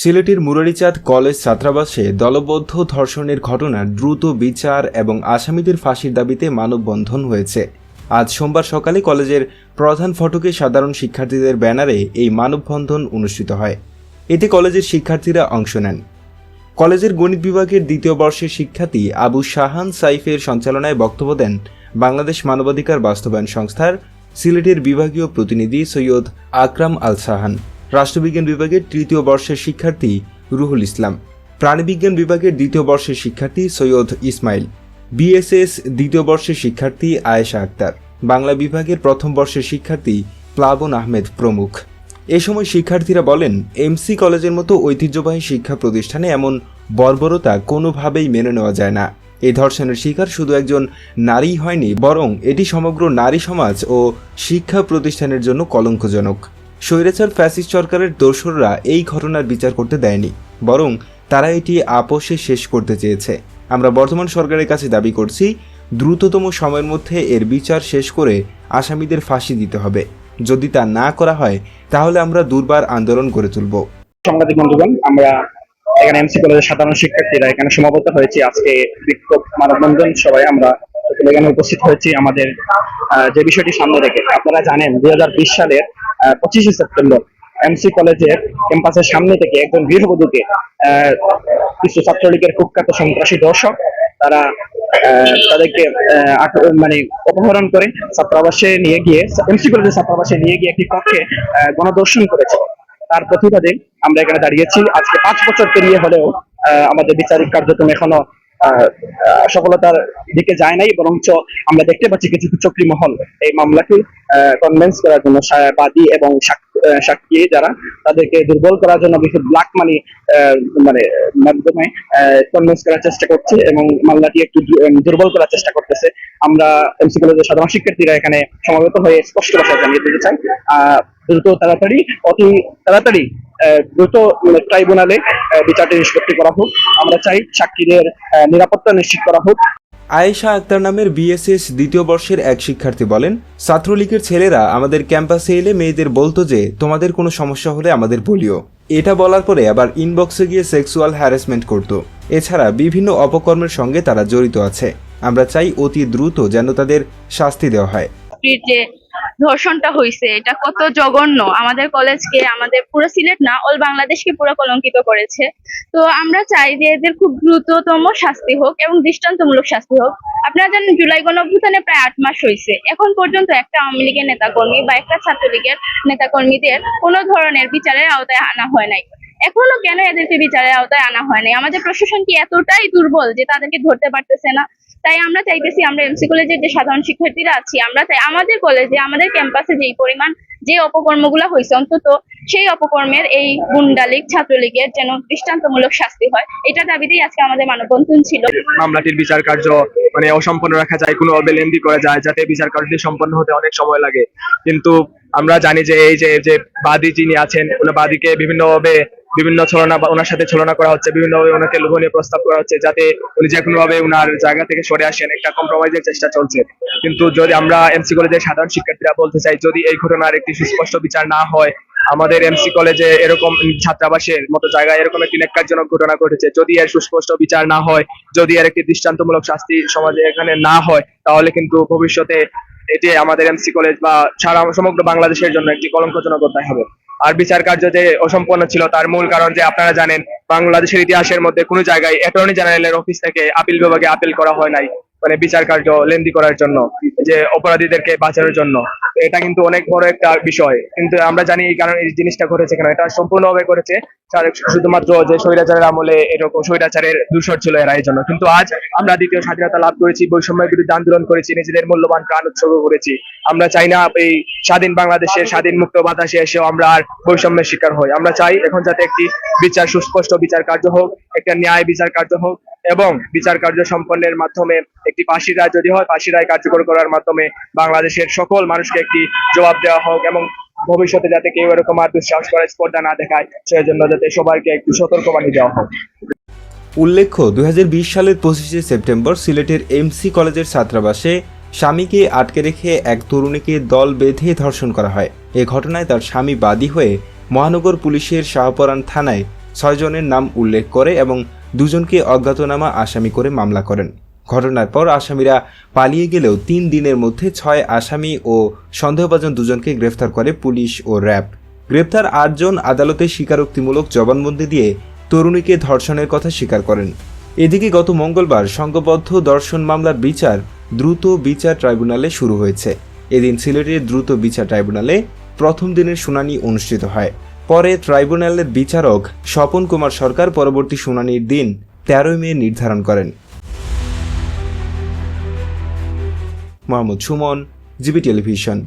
সিলেটের মুরারিচাঁদ কলেজ ছাত্রাবাসে দলবদ্ধ ধর্ষণের ঘটনার দ্রুত বিচার এবং আসামিদের ফাঁসির দাবিতে মানববন্ধন হয়েছে। আজ সোমবার সকালে কলেজের প্রধান ফটকে সাধারণ শিক্ষার্থীদের ব্যানারে এই মানববন্ধন অনুষ্ঠিত হয়। এতে কলেজের শিক্ষার্থীরা অংশ নেন। কলেজের গণিত বিভাগের দ্বিতীয় বর্ষের শিক্ষার্থী আবু শাহান সাইফের সঞ্চালনায় বক্তব্য দেন বাংলাদেশ মানবাধিকার বাস্তবায়ন সংস্থার সিলেটের বিভাগীয় প্রতিনিধি সৈয়দ আকরাম আল সাহান। রাষ্ট্রবিজ্ঞান বিভাগের তৃতীয় বর্ষের শিক্ষার্থী রুহুল ইসলাম। প্রাণীবিজ্ঞান বিভাগের দ্বিতীয় বর্ষের শিক্ষার্থী সৈয়দ ইসমাইল। বিএসএস দ্বিতীয় বর্ষের শিক্ষার্থী আয়েশা আক্তার। বাংলা বিভাগের প্রথম বর্ষের শিক্ষার্থী প্লাবন আহমেদ প্রমুখ। এ সময় শিক্ষার্থীরা বলেন এমসি কলেজের মতো ঐতিহ্যবাহী শিক্ষা প্রতিষ্ঠানে এমন বর্বরতা কোনোভাবেই মেনে নেওয়া যায় না। এই ধর্ষণের শিকার শুধু একজন নারী হয়নি, বরং এটি সমগ্র নারী সমাজ ও শিক্ষা প্রতিষ্ঠানের জন্য কলঙ্কজনক। স্বৈরাচার ফ্যাসিস্ট সরকারের দোসররা এই ঘটনার বিচার করতে দেয়নি, বরং তারা এটি আপোষে শেষ করতে চেয়েছে। আমরা বর্তমান সরকারের কাছে দাবি করছি, দ্রুততম সময়ের মধ্যে এর বিচার শেষ করে আসামিদের ফাঁসি দিতে হবে। যদি তা না করা হয়, তাহলে আমরা দুর্বার আন্দোলন গড়ে তুলব। সাংবাদিক বন্ধুগণ, আমরা এখানে এমসি কলেজের সাধারণ শিক্ষার্থীরা এখানে সমাবেত হয়েছি। আজকে বিক্ষোভ মানববন্ধন, সবাই আমরা এখানে উপস্থিত হয়েছি আমাদের যে বিষয়টি সামনে রেখে। আপনারা জানেন, দুই সালের পঁচিশে সেপ্টেম্বর এমসি কলেজের ক্যাম্পাসের সামনে থেকে একজন গৃহবধূকে কিছু ছাত্রলীগের কুখ্যাত সন্ত্রাসী দর্শক তারা তাদেরকে মানে অপহরণ করে ছাত্রাবাসে নিয়ে গিয়ে এমসি কলেজের ছাত্রাবাসে নিয়ে গিয়ে একটি কক্ষে গণদর্শন করেছে। তার প্রতিবাদে আমরা এখানে দাঁড়িয়েছি। আজকে পাঁচ বছর পেরিয়ে হলেও আমাদের বিচারিক কার্যক্রম এখনও সফলতার দিকে যায় নাই, বরঞ্চ আমরা দেখতে পাচ্ছি কিছু চক্রী মহল এই মামলাকে কনভেন্স করার জন্য বাদী এবং সাক্ষী যারা তাদেরকে দুর্বল করার জন্য বিভিন্ন ব্ল্যাক মানি মানে মাধ্যমে কনভেন্স করার চেষ্টা করছে এবং মামলাটি একটু দুর্বল করার চেষ্টা করতেছে। আমরা এমসি কলেজের সাধারণ শিক্ষার্থীরা এখানে সমাবেত হয়ে স্পষ্ট ভাষায় জানিয়ে দিতে চাই। দ্রুত তাড়াতাড়ি, অতি তাড়াতাড়ি দ্রুত ট্রাইব্যুনালে বিচারটি নিষ্পত্তি করা হোক। আমরা চাই সাক্ষীদের নিরাপত্তা নিশ্চিত করা হোক। আয়েশা আক্তার নামের বিএসএস দ্বিতীয় বর্ষের এক শিক্ষার্থী বলেন ছাত্রলীগের ছেলেরা আমাদের ক্যাম্পাসে এলে মেয়েদের বলতো যে তোমাদের কোনো সমস্যা হলে আমাদের বলিও। এটা বলার পরে আবার ইনবক্সে গিয়ে সেক্সুয়াল হ্যারাসমেন্ট করত। এছাড়া বিভিন্ন অপকর্মের সঙ্গে তারা জড়িত আছে। আমরা চাই অতি দ্রুত যেন তাদের শাস্তি দেওয়া হয়। যে ধর্ষণটা হয়েছে এটা কত জঘন্য। আমাদের কলেজকে, আমাদের পুরো সিলেট না, অল বাংলাদেশকে পুরো কলঙ্কিত করেছে। তো আমরা চাই যে এদের খুব দ্রুততম শাস্তি হোক এবং দৃষ্টান্তমূলক শাস্তি হোক। আপনারা জানেন জুলাই গণঅভ্যুত্থানে প্রায় আট মাস হয়েছে এখন পর্যন্ত একটা আওয়ামী লীগের নেতাকর্মী বা একটা ছাত্রলীগের নেতাকর্মীদের কোনো ধরনের বিচারের আওতায় আনা হয় নাই। এখনও কেন এদেরকে বিচারের আওতায় আনা হয় নাই? আমাদের প্রশাসন কি এতটাই দুর্বল যে তাদেরকে ধরতে পারতেছে না? তাই আমরা চাইতেছি আমরা এমসি কলেজের যে সাধারণ শিক্ষার্থীরা আছি, আমরা চাই আমাদের কলেজে আমাদের ক্যাম্পাসে যেই পরিমাণ যে অপকর্মগুলো হয়েছে অন্তত সেই অপকর্মের এই গুন্ডালিগ, ছাত্রলীগের যেন দৃষ্টান্তমূলক শাস্তি হয়, এটা দাবিতেই আজকে আমাদের মানববন্ধন ছিল। মামলাটির বিচার কার্য মানে অসম্পন্ন রাখা যায় কোনোভাবে লেন্দি করা যায়, যাতে বিচার কার্যটি সম্পন্ন হতে অনেক সময় লাগে। কিন্তু আমরা জানি যে এই যে যে বাদী যিনি আছেন, ওনার বাদীকে বিভিন্নভাবে বিভিন্ন ছলনা বা ওনার সাথে ছলনা করা হচ্ছে, বিভিন্নভাবে ওনাকে লোভনীয় প্রস্তাব করা হচ্ছে যাতে উনি যে কোনো ভাবে ওনার জায়গা থেকে সরে আসেন, একটা কম্প্রোমাইজের চেষ্টা চলছে। কিন্তু যদি আমরা এমসি কলেজের সাধারণ শিক্ষার্থীরা বলতে চাই, যদি এই ঘটনার একটি সুস্পষ্ট বিচার না হয়, আমাদের এমসি কলেজে এরকম ছাত্রাবাসের মতো জায়গায় এরকম একটি ন্যাক্কারজনক ঘটনা ঘটেছে, যদি এর সুস্পষ্ট বিচার না হয়, যদি এর একটি দৃষ্টান্তমূলক শাস্তি সমাজে এখানে না হয়, তাহলে কিন্তু ভবিষ্যতে এটি আমাদের এমসি কলেজ বা সারা সমগ্র বাংলাদেশের জন্য একটি কলঙ্কজনক অধ্যায় হবে। আর বিচার কার্য যে অসম্পন্ন ছিল তার মূল কারণ যে আপনারা জানেন, বাংলাদেশের ইতিহাসের মধ্যে কোনো জায়গায় অ্যাটর্নি জেনারেলের অফিস থেকে আপিল বিভাগে আপিল করা হয় নাই মানে বিচার কার্য লেন্দি করার জন্য, যে অপরাধীদেরকে বাঁচানোর জন্য। এটা কিন্তু অনেক বড় একটা বিষয়। কিন্তু আমরা জানি এই কারণে এই জিনিসটা ঘটেছে কেন? এটা সম্পূর্ণভাবে করেছে শুধুমাত্র যে স্বৈরাচারের আমলে এরকম স্বৈরাচারের দূষর ছিল এরা এই জন্য। কিন্তু আজ আমরা দ্বিতীয় স্বাধীনতা লাভ করেছি, বৈষম্যের বিরুদ্ধে আন্দোলন করেছি, নিজেদের মূল্যবান প্রাণ উৎসর্গ করেছি। আমরা চাই না এই স্বাধীন বাংলাদেশের স্বাধীন মুক্ত বাতাসে এসেও আমরা আর বৈষম্যের শিকার হই। আমরা চাই এখন যাতে একটি বিচার সুস্পষ্ট বিচার কার্য হোক, একটা ন্যায় বিচার কার্য হোক এবং বিচার কার্য সম্পন্নের মাধ্যমে একটি ফাঁসি রায় যদি হয় ফাঁসি রায় কার্যকর করার মাধ্যমে বাংলাদেশের সকল মানুষকে একটি জবাব দেওয়া হোক এবং ভবিষ্যতে যাতে কেউ এরকম আর দুঃসাহস করার স্পর্ধা না দেখায়, সেজন্য যাতে সবাইকে একটু সতর্কবাণী দেওয়া হোক। উল্লেখ্য, দুই হাজার বিশ সালের পঁচিশে সেপ্টেম্বর সিলেটের এমসি কলেজের ছাত্রাবাসে স্বামীকে আটকে রেখে এক তরুণীকে দল বেঁধে ধর্ষণ করা হয়। এ ঘটনায় তার স্বামী বাদী হয়ে মহানগর পুলিশের শাহপরান থানায় ছয়জনের নাম উল্লেখ করে এবং দুজনকে অজ্ঞাতনামা আসামি করে মামলা করেন। ঘটনার পর আসামিরা পালিয়ে গেলেও তিন দিনের মধ্যে ছয় আসামি ও সন্দেহভাজন দুজনকে গ্রেফতার করে পুলিশ ও র্যাব। গ্রেপ্তার আটজন আদালতে স্বীকারোক্তিমূলক জবানবন্দি দিয়ে তরুণীকে ধর্ষণের কথা স্বীকার করেন। এদিকে গত মঙ্গলবার সংঘবদ্ধ দর্শন মামলার বিচার দ্রুত বিচার ট্রাইব্যুনালে শুরু হয়েছে। এদিন সিলেটের দ্রুত বিচার ট্রাইব্যুনালে প্রথম দিনের শুনানি অনুষ্ঠিত হয়। পরে ট্রাইব্যুনালের বিচারক স্বপন কুমার সরকার পরবর্তী শুনানির দিন তেরোই মে নির্ধারণ করেন। Mohammad Suman GB television.